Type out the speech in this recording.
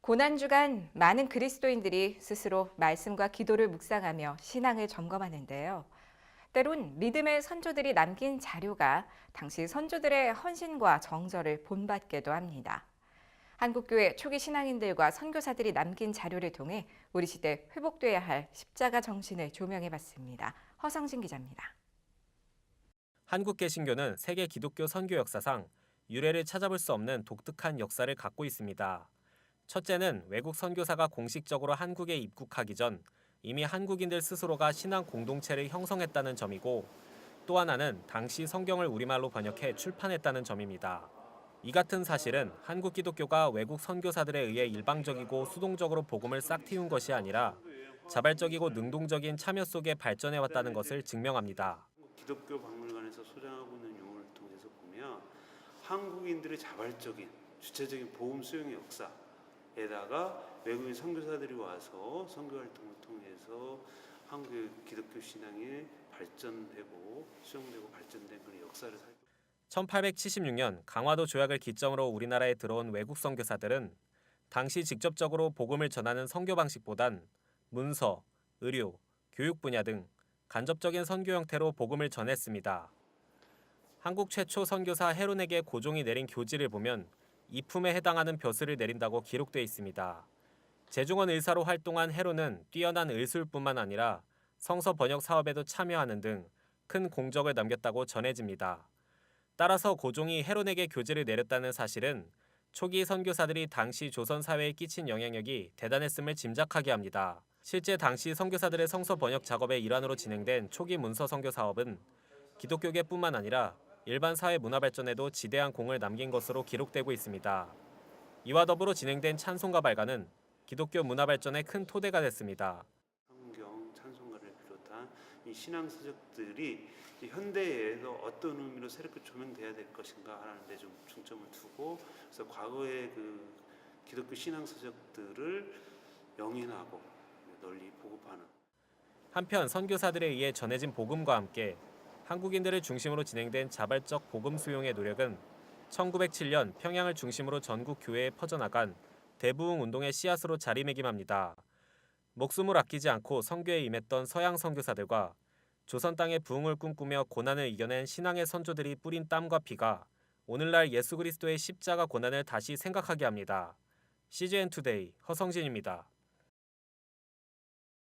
고난 주간 많은 그리스도인들이 스스로 말씀과 기도를 묵상하며 신앙을 점검하는데요. 때론 믿음의 선조들이 남긴 자료가 당시 선조들의 헌신과 정절을 본받게도 합니다. 한국교회 초기 신앙인들과 선교사들이 남긴 자료를 통해 우리 시대 회복돼야 할 십자가 정신을 조명해 봤습니다. 허성진 기자입니다. 한국 개신교는 세계 기독교 선교 역사상 유래를 찾아볼 수 없는 독특한 역사를 갖고 있습니다. 첫째는 외국 선교사가 공식적으로 한국에 입국하기 전 이미 한국인들 스스로가 신앙 공동체를 형성했다는 점이고 또 하나는 당시 성경을 우리말로 번역해 출판했다는 점입니다. 이 같은 사실은 한국 기독교가 외국 선교사들에 의해 일방적이고 수동적으로 복음을 싹 틔운 것이 아니라 자발적이고 능동적인 참여 속에 발전해 왔다는 것을 증명합니다. 기독교 박물관에서 소장하고 있는 용어를 통해서 보면 한국인들의 자발적인 주체적인 보험 수용의 역사 에다가 외국인 선교사들이 와서 선교 활동을 통해서 한국의 기독교 신앙이 발전되고 수용되고 발전된 그런 역사를 살 1876년 강화도 조약을 기점으로 우리나라에 들어온 외국 선교사들은 당시 직접적으로 복음을 전하는 선교 방식보단 문서, 의료, 교육 분야 등 간접적인 선교 형태로 복음을 전했습니다. 한국 최초 선교사 헤론에게 고종이 내린 교지를 보면 이품에 해당하는 벼슬을 내린다고 기록돼 있습니다. 재중원 의사로 활동한 헤론은 뛰어난 의술뿐만 아니라 성서 번역 사업에도 참여하는 등 큰 공적을 남겼다고 전해집니다. 따라서 고종이 헤론에게 교지를 내렸다는 사실은 초기 선교사들이 당시 조선 사회에 끼친 영향력이 대단했음을 짐작하게 합니다. 실제 당시 선교사들의 성서 번역 작업의 일환으로 진행된 초기 문서 선교 사업은 기독교계뿐만 아니라 일반 사회 문화 발전에도 지대한 공을 남긴 것으로 기록되고 있습니다. 이와 더불어 진행된 찬송가 발간은 기독교 문화 발전에 큰 토대가 됐습니다. 성경 찬송가를 비롯한 이 신앙 서적들이 현대에서 어떤 의미로 새롭게 조명돼야 될 것인가 하는 데 좀 중점을 두고 그래서 과거의 그 기독교 신앙 서적들을 영인하고 널리 보급하는 한편 선교사들에 의해 전해진 복음과 함께 한국인들을 중심으로 진행된 자발적 복음 수용의 노력은 1907년 평양을 중심으로 전국 교회에 퍼져나간 대부흥 운동의 씨앗으로 자리매김합니다. 목숨을 아끼지 않고 선교에 임했던 서양 선교사들과 조선 땅의 부흥을 꿈꾸며 고난을 이겨낸 신앙의 선조들이 뿌린 땀과 피가 오늘날 예수 그리스도의 십자가 고난을 다시 생각하게 합니다. CGN 투데이 허성진입니다.